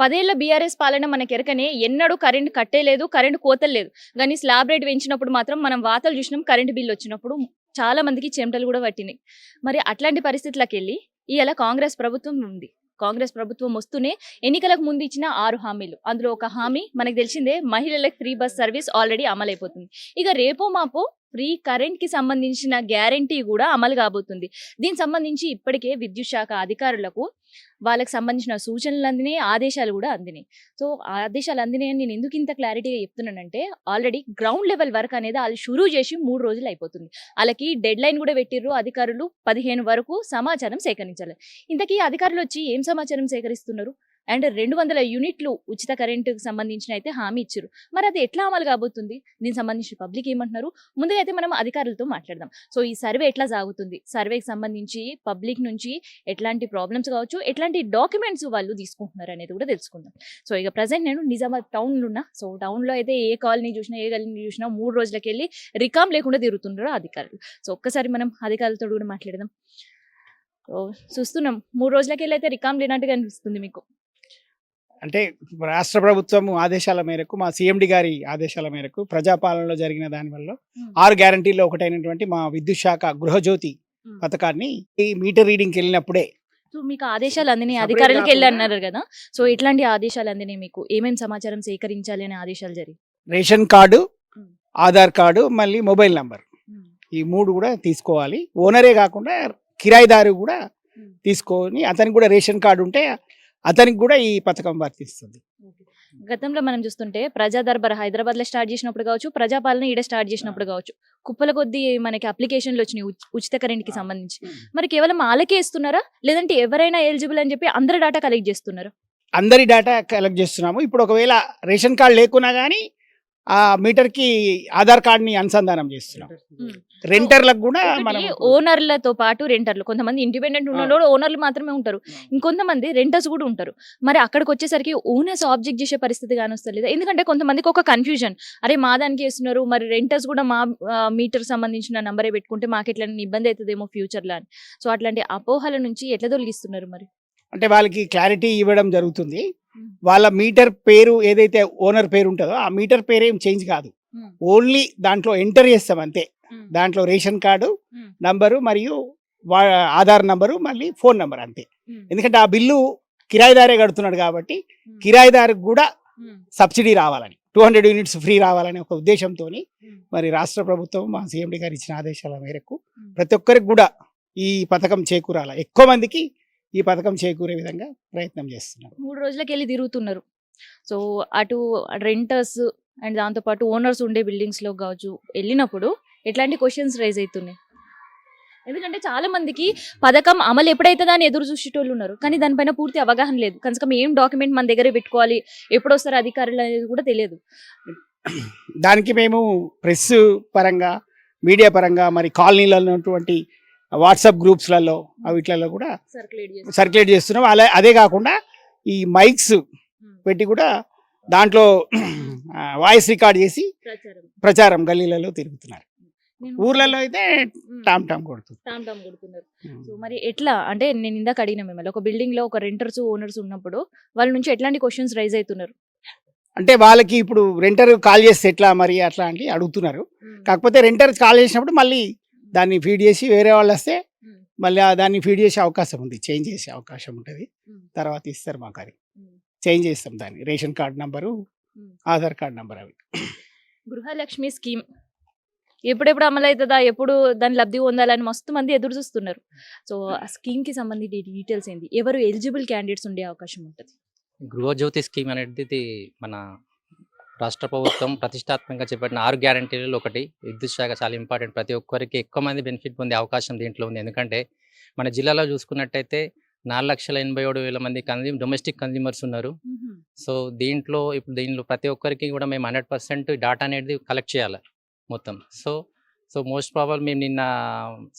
పదేళ్ళ బీఆర్ఎస్ పాలన మనకి ఎరకనే ఎన్నడూ కరెంట్ కట్టేలేదు కరెంట్ కోతలేదు లేదు కానీ స్లాబ్ రేట్ పెంచినప్పుడు మాత్రం మనం వాతలు చూసినాం కరెంట్ బిల్ వచ్చినప్పుడు చాలా మందికి చెమటలు కూడా పట్టినాయి. మరి అట్లాంటి పరిస్థితులకు వెళ్ళి ఇవాళ కాంగ్రెస్ ప్రభుత్వం ఉంది. కాంగ్రెస్ ప్రభుత్వం వస్తూనే ఎన్నికలకు ముందు ఇచ్చిన ఆరు హామీలు. అందులో ఒక హామీ మనకు తెలిసిందే మహిళలకు ఫ్రీ బస్ సర్వీస్ ఆల్రెడీ అమలైపోతుంది. ఇక రేపో మాపో ఫ్రీ కరెంట్కి సంబంధించిన గ్యారంటీ కూడా అమలు కాబోతుంది. దీనికి సంబంధించి ఇప్పటికే విద్యుత్ శాఖ అధికారులకు వాళ్ళకి సంబంధించిన సూచనలు అందినాయి ఆదేశాలు కూడా అందినాయి. సో ఆదేశాలు అందినాయి అని నేను ఎందుకు ఇంత క్లారిటీగా చెప్తున్నానంటే ఆల్రెడీ గ్రౌండ్ లెవెల్ వర్క్ అనేది వాళ్ళు షురూ చేసి మూడు రోజులు అయిపోతుంది. వాళ్ళకి డెడ్ లైన్ కూడా పెట్టిర్రు అధికారులు పదిహేను వరకు సమాచారం సేకరించాలి. ఇంతకీ అధికారులు వచ్చి ఏం సమాచారం సేకరిస్తున్నారు? అండ్ రెండు వందల యూనిట్లు ఉచిత కరెంటుకు సంబంధించిన అయితే హామీ ఇచ్చారు. మరి అది ఎట్లా అమలు కాబోతుంది? దీనికి సంబంధించి పబ్లిక్ ఏమంటున్నారు? ముందుగా అయితే మనం అధికారులతో మాట్లాడదాం. సో ఈ సర్వే ఎట్లా సాగుతుంది? సర్వేకి సంబంధించి పబ్లిక్ నుంచి ఎట్లాంటి ప్రాబ్లమ్స్ కావచ్చు ఎట్లాంటి డాక్యుమెంట్స్ వాళ్ళు తీసుకుంటున్నారు అనేది కూడా తెలుసుకుందాం. సో ఇక ప్రజెంట్ నేను నిజామాబాద్ టౌన్లో ఉన్నా. సో టౌన్లో అయితే ఏ కాలనీ చూసినా ఏ గల్లీని చూసినా మూడు రోజులకి వెళ్ళి రికామ్ లేకుండా తిరుగుతున్నారు అధికారులు. సో ఒక్కసారి మనం అధికారులతో కూడా మాట్లాడదాం. సో చూస్తున్నాం. మూడు రోజులకి వెళ్ళి అయితే రికామ్ లేనట్టుగా అనిపిస్తుంది మీకు. అంటే రాష్ట్ర ప్రభుత్వం ఆదేశాల మేరకు మా సిఎండి గారి ఆదేశాల మేరకు ప్రజాపాలనలో జరిగిన దానివల్ల ఆరు గ్యారంటీల్లో ఒకటైనటువంటి మా విద్యుత్ శాఖ గృహజ్యోతి. పథకాన్ని ఈ మీటర్ రీడింగ్కి వెళ్ళినప్పుడే సో మీకు ఆదేశాలు అందినాయి అధికారులకు వెళ్ళి అన్నారు కదా. సో ఎట్లాంటి ఆదేశాలు అందినాయి మీకు? ఏమేమి సమాచారం సేకరించాలి అనే ఆదేశాలు జరిగి రేషన్ కార్డు. ఆధార్ కార్డు మళ్ళీ మొబైల్ నంబర్. ఈ మూడు కూడా తీసుకోవాలి. ఓనరే కాకుండా కిరాయిదారు కూడా. తీసుకొని అతనికి కూడా రేషన్ కార్డు ఉంటే అతనికి కూడా ఈ పథకం వర్తిస్తుంది. గతంలో మనం చూస్తుంటే ప్రజా దర్బార్ హైదరాబాద్లో స్టార్ట్ చేసినప్పుడు కావచ్చు ప్రజాపాలన ఈడ స్టార్ట్ చేసినప్పుడు కావచ్చు కుప్పల కొద్దీ మనకి అప్లికేషన్లు వచ్చినాయి ఉచ్- ఉచిత కరెంట్కి సంబంధించి. మరి కేవలం వాళ్ళకే ఇస్తున్నారా? లేదంటే ఎవరైనా ఎలిజిబుల్ అని చెప్పి అందరి డేటా కలెక్ట్ చేస్తున్నారా? అందరి డేటా కలెక్ట్ చేస్తున్నాము. ఇప్పుడు ఒకవేళ రేషన్ కార్డు లేకున్నా కానీ ఆ మీటర్కి ఆధార్ కార్డుని అనుసంధానం చేస్తున్నాం. రెంటర్లకు కూడా మనం ఓనర్లతో పాటు రెంటర్లు. కొంతమంది ఇండిపెండెంట్ ఉన్న ఓనర్లు మాత్రమే ఉంటారు. ఇంకొంతమంది రెంటర్స్ కూడా ఉంటారు. మరి అక్కడికి వచ్చేసరికి ఓనర్స్ ఆబ్జెక్ట్ చేసే పరిస్థితి కానీ వస్తలేదు ఎందుకంటే కొంతమందికి ఒక కన్ఫ్యూజన్ అరే మా దానికి వేస్తున్నారు. మరి రెంటర్స్ కూడా మా మీటర్ సంబంధించిన నంబరే పెట్టుకుంటే మాకు ఎట్లా ఇబ్బంది అవుతుందేమో ఫ్యూచర్లో అని. సో అట్లాంటి అపోహల నుంచి ఎట్లా తొలగిస్తున్నారు మరి? అంటే వాళ్ళకి క్లారిటీ ఇవ్వడం జరుగుతుంది. వాళ్ళ మీటర్ పేరు ఏదైతే ఓనర్ పేరు ఉంటుందో ఆ మీటర్ పేరు ఏం చేంజ్ కాదు ఓన్లీ దాంట్లో ఎంటర్ చేస్తాం అంతే. దాంట్లో రేషన్ కార్డు. నంబరు మరియు ఆధార్ నంబరు మళ్ళీ ఫోన్ నంబర్ అంతే. ఎందుకంటే ఆ బిల్లు కిరాయిదారే కడుతున్నాడు కాబట్టి కిరాయిదారికి కూడా సబ్సిడీ రావాలని టూ హండ్రెడ్ యూనిట్స్ ఫ్రీ రావాలనే ఒక ఉద్దేశంతో మరి రాష్ట్ర ప్రభుత్వం మా సీఎండి గారు ఇచ్చిన ఆదేశాల మేరకు ప్రతి ఒక్కరికి కూడా ఈ పథకం చేకూరాల. ఎక్కువ మందికి ఈ పథకం చేకూరే విధంగా ప్రయత్నం చేస్తున్నాం మూడు రోజులకి వెళ్ళి తిరుగుతున్నారు. సో అటు రెంటర్స్ అండ్ దాంతోపాటు ఓనర్స్ ఉండే buildings లో కావచ్చు వెళ్ళినప్పుడు ఎట్లాంటి క్వశ్చన్స్ రైజ్ అవుతున్నాయి? ఎందుకంటే చాలా మందికి పథకం అమలు ఎప్పుడైతుందా అని ఎదురు చూసేటోళ్ళు ఉన్నారు. కానీ దానిపైన పూర్తి అవగాహన లేదు. కనుక ఏం డాక్యుమెంట్ మన దగ్గర పెట్టుకోవాలి ఎప్పుడు వస్తారు అధికారులు అనేది కూడా తెలియదు. దానికి మేము ప్రెస్ పరంగా మీడియా పరంగా మరి కాలనీలలో ఉన్నటువంటి వాట్సాప్ గ్రూప్స్లలో వీటిలలో కూడా సర్క్యులేట్ సర్క్యులేట్ చేస్తున్నాం. అలా అదే కాకుండా ఈ మైక్స్ పెట్టి కూడా దాంట్లో వాయిస్ రికార్డ్ చేసి ప్రచారం. ప్రచారం గల్లీలలో తిరుగుతున్నారు. నేను- ఊర్లలో అయితే. టామ్ టామ్ కొడుతుంది. టామ్ టామ్ కొడుతున్నారు. సో మరి ఎట్లా? అంటే నేను ఇందాక అడిగిన మిమ్మల్ని ఒక బిల్డింగ్లో ఒక రెంటర్స్ ఓనర్స్ ఉన్నప్పుడు వాళ్ళ నుంచి ఎట్లాంటి క్వశ్చన్స్ రైజ్ అవుతున్నారు? అంటే వాళ్ళకి ఇప్పుడు రెంటర్ కాల్ చేస్తే ఎట్లా మరి అట్లా అని అడుగుతున్నారు. కాకపోతే రెంటర్ కాల్ చేసినప్పుడు మళ్ళీ దాన్ని ఫీడ్ చేసి వేరే వాళ్ళు వస్తే. మళ్ళీ దాన్ని ఫీడ్ చేసే అవకాశం ఉంది. చేంజ్ చేసే అవకాశం ఉంటుంది. తర్వాత ఇస్తారు మాకు అది. చేంజ్ చేస్తాం దాన్ని. Ration card number. Aadhaar card number అవి. గృహలక్ష్మి స్కీమ్. ఎప్పుడెప్పుడు అమలు అవుతుందా ఎప్పుడు దాని లబ్ధి పొందాలని మస్తు మంది ఎదురు చూస్తున్నారు. సో ఆ స్కీమ్కి సంబంధించి డీటెయిల్స్ ఏంటి? ఎవరు ఎలిజిబుల్ క్యాండిడేట్స్ ఉండే అవకాశం ఉంటుంది? గృహజ్యోతి స్కీమ్ అనేది మన రాష్ట్ర ప్రభుత్వం ప్రతిష్టాత్మకంగా చేపట్టిన ఆరు గ్యారంటీలలో ఒకటి. విద్యుత్ శాఖ చాలా ఇంపార్టెంట్. ప్రతి ఒక్కరికి ఎక్కువ మంది బెనిఫిట్ పొందే అవకాశం దీంట్లో ఉంది. ఎందుకంటే మన జిల్లాలో చూసుకున్నట్టయితే నాలుగు లక్షల ఎనభై ఏడు వేల మంది కన్జ్యూమ్ డొమెస్టిక్ కన్జ్యూమర్స్ ఉన్నారు. సో దీంట్లో ఇప్పుడు దీంట్లో ప్రతి ఒక్కరికి కూడా మేము హండ్రెడ్ పర్సెంట్ డాటా అనేది కలెక్ట్ చేయాలి. మొత్తం. సో సో మోస్ట్ ప్రాబల్ మేము నిన్న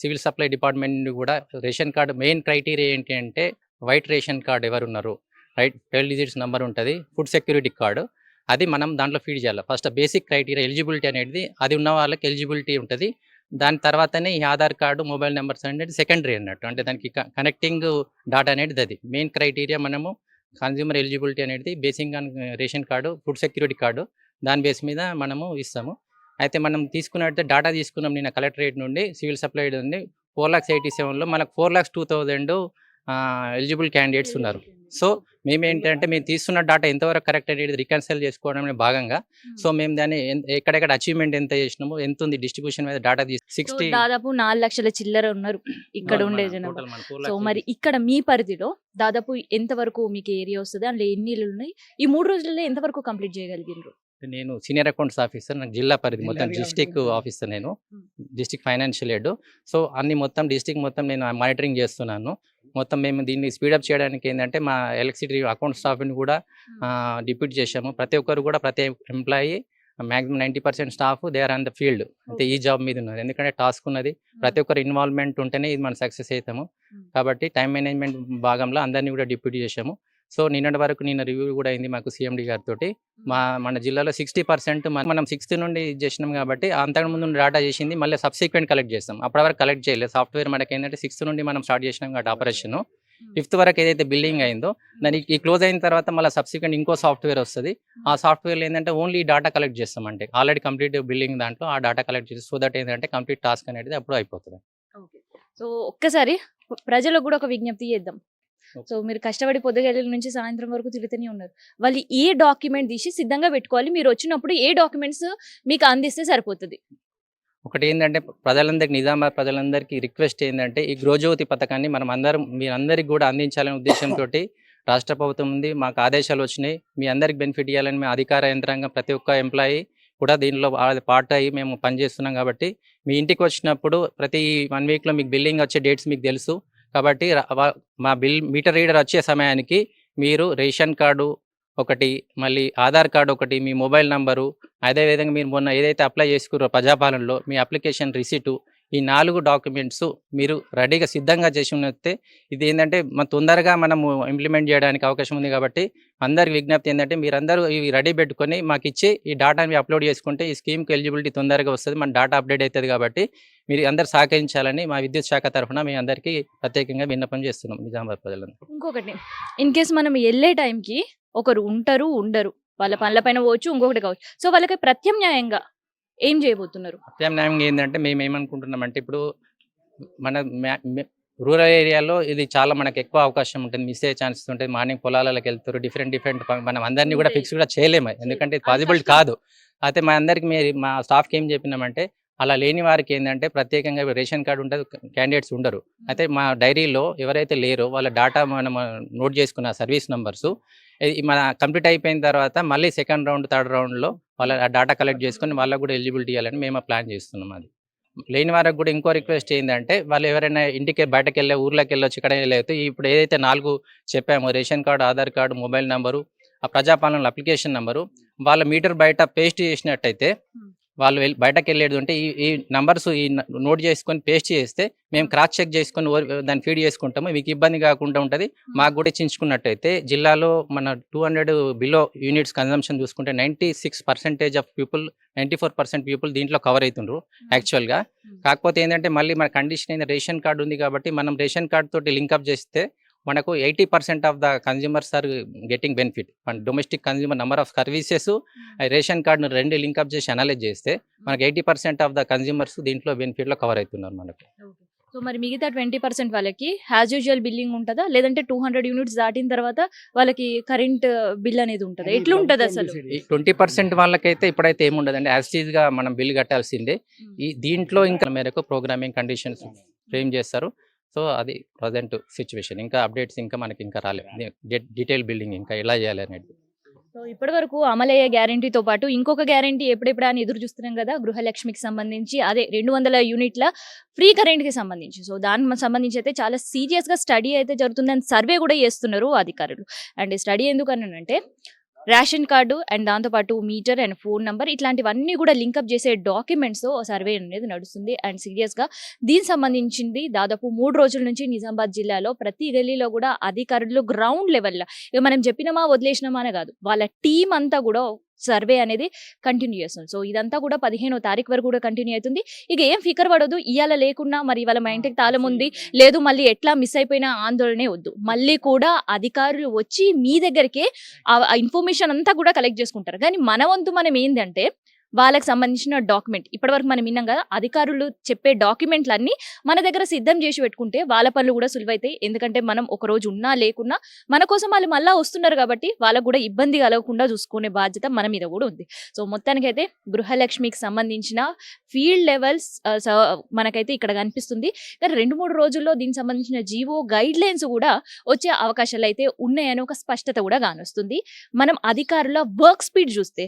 సివిల్ సప్లై డిపార్ట్మెంట్ నుండి కూడా రేషన్ కార్డు మెయిన్ క్రైటీరియా ఏంటి అంటే వైట్ రేషన్ కార్డు ఎవరు ఉన్నారు రైట్? ట్వెల్వ్ డిజిట్స్ నెంబర్ ఉంటుంది ఫుడ్ సెక్యూరిటీ కార్డు. అది మనం దాంట్లో ఫీడ్ చేయాలి. ఫస్ట్ బేసిక్ క్రైటీరియా ఎలిజిబిలిటీ అనేది అది ఉన్న వాళ్ళకి ఎలిజిబిలిటీ ఉంటుంది. దాని తర్వాతనే ఈ ఆధార్ కార్డు మొబైల్ నెంబర్స్ అనేది సెకండరీ అన్నట్టు. అంటే దానికి కనెక్టింగ్ డాటా అనేది అది. మెయిన్ క్రైటీరియా మనము కన్జ్యూమర్ ఎలిజిబిలిటీ అనేది basing on ration card food security card. దాని బేస్ మీద మనము ఇస్తాము. అయితే మనం తీసుకున్నట్టు డేటా తీసుకున్నాం నిన్న కలెక్టరేట్ నుండి సివిల్ సప్లై నుండి. ఫోర్ లాక్స్ ఎయిటీ సెవెన్లో మనకు four lakhs two thousand eligible candidates ఉన్నారు. సో మేము ఏంటంటే మేము తీసుకున్న డేటా ఎంతవరకు కరెక్ట్ అనేది రికన్సైల్ చేసుకోవడంలో భాగంగా సో మేము దాన్ని ఎక్కడెక్కడ అచీవ్మెంట్ ఎంత చేసినామో ఎంత ఉంది డిస్ట్రిబ్యూషన్ మీద డేటా సిక్స్టీ దాదాపు నాలుగు లక్షల చిల్లర ఉన్నారు ఇక్కడ ఉండే సో మరి ఇక్కడ మీ పరిధిలో దాదాపు ఎంత వరకు మీకు ఏరియా వస్తుంది? అందులో ఎన్ని ఉన్నాయి? ఈ మూడు రోజులలో ఎంత వరకు కంప్లీట్ చేయగలిగినారు నేను సీనియర్ అకౌంట్స్ ఆఫీసర్ నాకు జిల్లా పరిధి మొత్తం డిస్టిక్. ఆఫీసర్ నేను. Hmm. District financial head so అన్ని మొత్తం డిస్టిక్ మొత్తం నేను మానిటరింగ్ చేస్తున్నాను. మొత్తం మేము దీన్ని స్పీడప్ చేయడానికి ఏంటంటే మా ఎలక్ట్రిసిటీ అకౌంట్ స్టాఫ్ని కూడా డిప్యూట్ చేశాము. ప్రతి ఒక్కరు కూడా ప్రతి employee maximum ninety percent staff they are on the field అంటే ఈ జాబ్ మీద ఉన్నారు. ఎందుకంటే టాస్క్ ఉన్నది. ప్రతి ఒక్కరు ఇన్వాల్వ్మెంట్ ఉంటేనే ఇది మనం సక్సెస్ అవుతాము. Hmm. కాబట్టి టైం మేనేజ్మెంట్ భాగంలో అందరినీ కూడా డిప్యూట్ చేశాము. సో నిన్నటి వరకు నిన్న రివ్యూ కూడా అయింది మాకు సీఎండి గారితో మా మన జిల్లాలో సిక్స్టీ పర్సెంట్ మనం సిక్స్త్ నుండి చేసినాం కాబట్టి అంతకు ముందు డేటా చేసింది మళ్ళీ సబ్సిక్వెంట్ కలెక్ట్ చేస్తాం. అప్పటి వరకు కలెక్ట్ చేయలేదు. సాఫ్ట్వేర్ మనకి ఏంటంటే సిక్స్త్ నుండి మనం స్టార్ట్ చేసినాం కాబట్టి ఆపరేషన్ ఫిఫ్త్ వరకు ఏదైతే బిల్డింగ్ అయిందో దానికి ఈ క్లోజ్ అయిన తర్వాత మళ్ళీ సబ్సిక్వెంట్ ఇంకో సాఫ్ట్వేర్ వస్తుంది. ఆ సాఫ్ట్వేర్ ఏంటంటే ఓన్లీ డేటా కలెక్ట్ చేస్తాం అంటే ఆల్రెడీ కంప్లీట్ బిల్డింగ్ దాంట్లో ఆ డేటా కలెక్ట్ చేసి సో దట్ ఏంటంటే కంప్లీట్ టాస్క్ అనేది అప్పుడు అయిపోతుంది. సో ఒక్కసారి ప్రజలకు కూడా ఒక విజ్ఞప్తి చేద్దాం. సో మీరు కష్టపడి పొద్దుగల నుంచి సాయంత్రం వరకు తిరుగుతూనే ఉన్నారు. వాళ్ళు ఏ డాక్యుమెంట్ తీసి సిద్ధంగా పెట్టుకోవాలి? మీరు వచ్చినప్పుడు ఏ డాక్యుమెంట్స్ మీకు అందిస్తే సరిపోతుంది? ఒకటి ఏంటంటే ప్రజలందరికీ నిజామాబాద్ ప్రజలందరికీ రిక్వెస్ట్ ఏంటంటే ఈ గృహజ్యోతి పథకాన్ని మనం అందరం మీరందరికీ కూడా అందించాలనే ఉద్దేశంతో రాష్ట్ర ప్రభుత్వం ఉంది. మాకు ఆదేశాలు వచ్చినాయి. మీ అందరికి బెనిఫిట్ ఇవ్వాలని మేము అధికార యంత్రాంగం ప్రతి ఒక్క ఎంప్లాయీ కూడా దీనిలో పార్ట్ అయ్యి మేము పనిచేస్తున్నాం కాబట్టి మీ ఇంటికి వచ్చినప్పుడు ప్రతి వన్ వీక్లో మీకు బిల్లింగ్ వచ్చే డేట్స్ మీకు తెలుసు. కాబట్టి మా బిల్ మీటర్ రీడర్ వచ్చే సమయానికి మీరు రేషన్ కార్డు ఒకటి మళ్ళీ ఆధార్ కార్డు ఒకటి మీ మొబైల్ నంబరు అదేవిధంగా మీరు మొన్న ఏదైతే అప్లై చేసుకున్నారో ప్రజాపాలనలో మీ అప్లికేషన్ రిసీటు ఈ నాలుగు డాక్యుమెంట్స్ మీరు రెడీగా సిద్ధంగా చేసి ఉన్నట్టే ఇది ఏంటంటే మన తొందరగా మనము ఇంప్లిమెంట్ చేయడానికి అవకాశం ఉంది కాబట్టి అందరికి విజ్ఞప్తి ఏంటంటే మీరందరూ ఇవి రెడీ పెట్టుకొని మాకు ఇచ్చి ఈ డేటాని అప్లోడ్ చేసుకుంటే ఈ స్కీమ్కి ఎలిజిబిలిటీ తొందరగా వస్తుంది మన డేటా అప్డేట్ అవుతుంది కాబట్టి మీరు అందరు సహకరించాలని మా విద్యుత్ శాఖ తరఫున మీ అందరికీ ప్రత్యేకంగా విన్నపం చేస్తున్నాం నిజామాబాద్ ప్రజలందరూ. ఇంకొకటి ఇన్ కేస్ మనం వెళ్ళే టైంకి ఒకరు ఉంటారు ఉండరు. వాళ్ళ పనుల పైన పోవచ్చు ఇంకొకటి కావచ్చు. సో వాళ్ళకి ప్రత్యామ్నాయంగా ఏం చేయబోతున్నారు? ప్రత్యామ్నాయంగా ఏంటంటే మేము ఏమనుకుంటున్నామంటే ఇప్పుడు మన రూరల్ ఏరియాలో ఇది చాలా మనకు ఎక్కువ అవకాశం ఉంటుంది. మిస్ అయ్యే ఛాన్సెస్ ఉంటుంది మార్నింగ్ పొలాలకు వెళ్తారు. డిఫరెంట్ డిఫరెంట్ మనం అందరినీ కూడా ఫిక్స్ కూడా చేయలేము. ఎందుకంటే పాసిబుల్. కాదు. అయితే మా అందరికి మీరు మా స్టాఫ్కి ఏం చెప్పినామంటే అలా లేని వారికి ఏంటంటే ప్రత్యేకంగా రేషన్ కార్డు ఉంటుంది. క్యాండిడేట్స్ ఉండరు. అయితే మా డైరీలో ఎవరైతే లేరో వాళ్ళ డేటా మనం నోట్ చేసుకున్న సర్వీస్ నంబర్స్ మన కంప్లీట్ అయిపోయిన తర్వాత మళ్ళీ సెకండ్ రౌండ్ థర్డ్ రౌండ్లో వాళ్ళ డేటా కలెక్ట్ చేసుకొని వాళ్ళకు కూడా ఎలిజిబిలిటీ ఇవ్వాలని మేము ప్లాన్ చేస్తున్నాం అది లేని వారికి కూడా ఇంకో రిక్వెస్ట్ ఏంటంటే వాళ్ళు ఎవరైనా ఇంటికి బయటకు వెళ్ళే ఊర్లోకి వెళ్ళొచ్చు ఇక్కడ వెళ్ళవచ్చు ఇప్పుడు ఏదైతే నాలుగు చెప్పామో ration card Aadhaar card mobile number ఆ ప్రజాపాలన అప్లికేషన్ నెంబరు వాళ్ళ మీటర్ బయట పేస్ట్ చేసినట్టయితే. వాళ్ళు వెళ్ళి బయటకు వెళ్ళేది ఉంటే ఈ ఈ నంబర్స్ ఈ నోట్ చేసుకొని పేస్ట్ చేస్తే మేము క్రాస్ చెక్ చేసుకొని దాన్ని ఫీడ్ చేసుకుంటాము. మీకు ఇబ్బంది కాకుండా ఉంటుంది. మాకు కూడా చించుకున్నట్టయితే జిల్లాలో మన two hundred below units consumption చూసుకుంటే ninety six percentage of people ninety four percent people దీంట్లో కవర్ అవుతుండ్రు యాక్చువల్గా కాకపోతే ఏంటంటే మళ్ళీ మన కండిషన్ ఏంటంటే రేషన్ కార్డు ఉంది కాబట్టి మనం రేషన్ కార్డు తోటి లింకప్ చేస్తే మనకు eighty percent of the consumers are getting benefit. మన domestic consumer number of services ration కార్డును రెండు లింకప్ చేసి అనలైజ్ చేస్తే మనకు eighty percent of the consumers దీంట్లో బెనిఫిట్లో కవర్ అవుతున్నారు మనకు. సో మరి మిగతా ట్వంటీ పర్సెంట్ వాళ్ళకి యాజ్ యూజువల్ బిల్లింగ్ ఉంటుందా? లేదంటే టూ హండ్రెడ్ యూనిట్స్ దాటిన తర్వాత వాళ్ళకి కరెంట్ బిల్ అనేది ఉంటుందా? ఎట్లా ఉంటుంది అసలు? ఈ ట్వంటీ పర్సెంట్ వాళ్ళకైతే ఇప్పుడైతే ఏముండదండి? యాజ్గా మనం బిల్ కట్టాల్సిందే. ఈ దీంట్లో ఇంకా మేరకు ప్రోగ్రామింగ్ కండిషన్స్ ఫ్రేమ్ చేస్తారు. సో అది ప్రజెంట్ సిచ్యువేషన్. ఇంకా అప్డేట్స్ ఇంకా మనకి ఇంకా రాలేదు డీటెయిల్ బిల్డింగ్ ఇంకా ఎలా చేయాలి అనేది సో ఇప్పటి వరకు అమలయ్యే గ్యారంటీతో పాటు ఇంకొక గ్యారంటీ ఎప్పుడెప్పుడు అని ఎదురు చూస్తున్నాం కదా గృహలక్ష్మికి సంబంధించి. అదే రెండు వందల యూనిట్ల ఫ్రీ కరెంట్కి సంబంధించి. సో దానికి సంబంధించి అయితే చాలా సీరియస్గా స్టడీ అయితే జరుగుతుందని సర్వే కూడా చేస్తున్నారు అధికారులు. అండ్ స్టడీ ఎందుకనంటే రేషన్ కార్డు అండ్ దాంతోపాటు మీటర్ అండ్ ఫోన్ నంబర్ ఇట్లాంటివన్నీ కూడా లింకప్ చేసే డాక్యుమెంట్స్ సర్వే అనేది నడుస్తుంది. అండ్ సీరియస్గా దీనికి సంబంధించింది దాదాపు మూడు రోజుల నుంచి నిజామాబాద్ జిల్లాలో ప్రతి గల్లీలో కూడా అధికారులు గ్రౌండ్ లెవెల్లో ఇక మనం చెప్పినామా వదిలేసినామానే కాదు. వాళ్ళ టీం అంతా కూడా సర్వే అనేది కంటిన్యూ చేస్తుంది. సో ఇదంతా కూడా పదిహేనో తారీఖు వరకు కూడా కంటిన్యూ అవుతుంది. ఇక ఏం ఫికర్ పడదు ఇవాళ లేకున్నా మరి ఇవాళ మా ఇంటికి తాళం ఉంది. లేదు మళ్ళీ ఎట్లా మిస్ అయిపోయిన ఆందోళనే వద్దు. మళ్ళీ కూడా అధికారులు వచ్చి మీ దగ్గరికే ఆ ఇన్ఫర్మేషన్ అంతా కూడా కలెక్ట్ చేసుకుంటారు. కానీ మన వంతు మనం ఏంటంటే వాళ్ళకి సంబంధించిన డాక్యుమెంట్ ఇప్పటివరకు మనం విన్నాం కదా అధికారులు చెప్పే డాక్యుమెంట్లన్నీ మన దగ్గర సిద్ధం చేసి పెట్టుకుంటే వాళ్ళ పనులు కూడా సులువైతాయి. ఎందుకంటే మనం ఒక రోజు ఉన్నా లేకున్నా మన కోసం వాళ్ళు మళ్ళా వస్తున్నారు కాబట్టి వాళ్ళకు కూడా ఇబ్బంది కలగకుండా చూసుకునే బాధ్యత మన మీద కూడా ఉంది. సో మొత్తానికైతే గృహలక్ష్మికి సంబంధించిన ఫీల్డ్ లెవెల్స్ మనకైతే ఇక్కడ కనిపిస్తుంది. కానీ రెండు మూడు రోజుల్లో దీనికి సంబంధించిన జీవో గైడ్ లైన్స్ కూడా వచ్చే అవకాశాలు అయితే ఉన్నాయని ఒక స్పష్టత కూడా కానొస్తుంది. మనం అధికారుల వర్క్ స్పీడ్ చూస్తే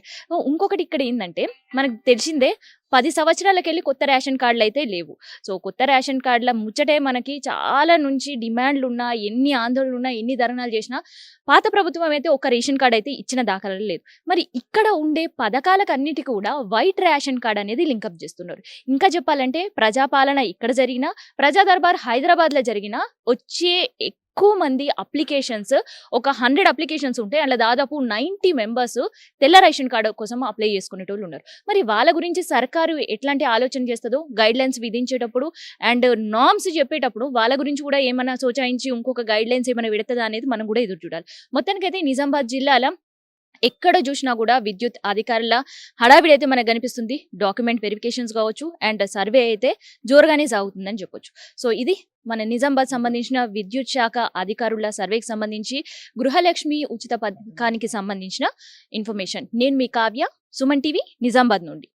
ఇంకొకటి ఇక్కడ ఏంటంటే మనకు తెలిసిందే పది సంవత్సరాలకు వెళ్ళి కొత్త రేషన్ కార్డులు అయితే లేవు. సో కొత్త రేషన్ కార్డుల ముచ్చటే మనకి చాలా నుంచి డిమాండ్లు ఉన్నా ఎన్ని ఆందోళనలు ఉన్నా ఎన్ని ధర్నాలు చేసినా పాత ప్రభుత్వం అయితే ఒక రేషన్ కార్డు అయితే ఇచ్చిన దాఖలాలు లేదు. మరి ఇక్కడ ఉండే పథకాలకు అన్నిటి కూడా వైట్ రేషన్ కార్డ్ అనేది లింకప్ చేస్తున్నారు. ఇంకా చెప్పాలంటే ప్రజాపాలన ఇక్కడ జరిగినా ప్రజా దర్బార్ హైదరాబాద్లో జరిగినా వచ్చే ఎక్కువ మంది అప్లికేషన్స్ ఒక హండ్రెడ్ అప్లికేషన్స్ ఉంటాయి. అలా దాదాపు నైంటీ మెంబర్స్ తెల్ల రేషన్ కార్డు కోసం అప్లై చేసుకునేటోళ్ళు ఉన్నారు. మరి వాళ్ళ గురించి సర్కారు ఎట్లాంటి ఆలోచన చేస్తుందో గైడ్ లైన్స్ విధించేటప్పుడు అండ్ నామ్స్ చెప్పేటప్పుడు వాళ్ళ గురించి కూడా ఏమైనా సోచాయించి ఇంకొక గైడ్ లైన్స్ ఏమైనా పెడుతుందా అనేది మనం కూడా ఎదురు చూడాలి. మొత్తానికైతే నిజామాబాద్ జిల్లాలో ఎక్కడ చూసినా కూడా విద్యుత్ అధికారుల హడావిడి అయితే మనకు కనిపిస్తుంది. డాక్యుమెంట్ వెరిఫికేషన్స్ కావచ్చు అండ్ సర్వే అయితే జోరుగానే సాగుతుందని చెప్పొచ్చు. సో ఇది మన నిజామాబాద్ సంబంధించిన విద్యుత్ శాఖ అధికారుల సర్వేకి సంబంధించి గృహలక్ష్మి ఉచిత పథకానికి సంబంధించిన ఇన్ఫర్మేషన్. నేను మీ కావ్య సుమన్ టీవీ నిజామాబాద్ నుండి.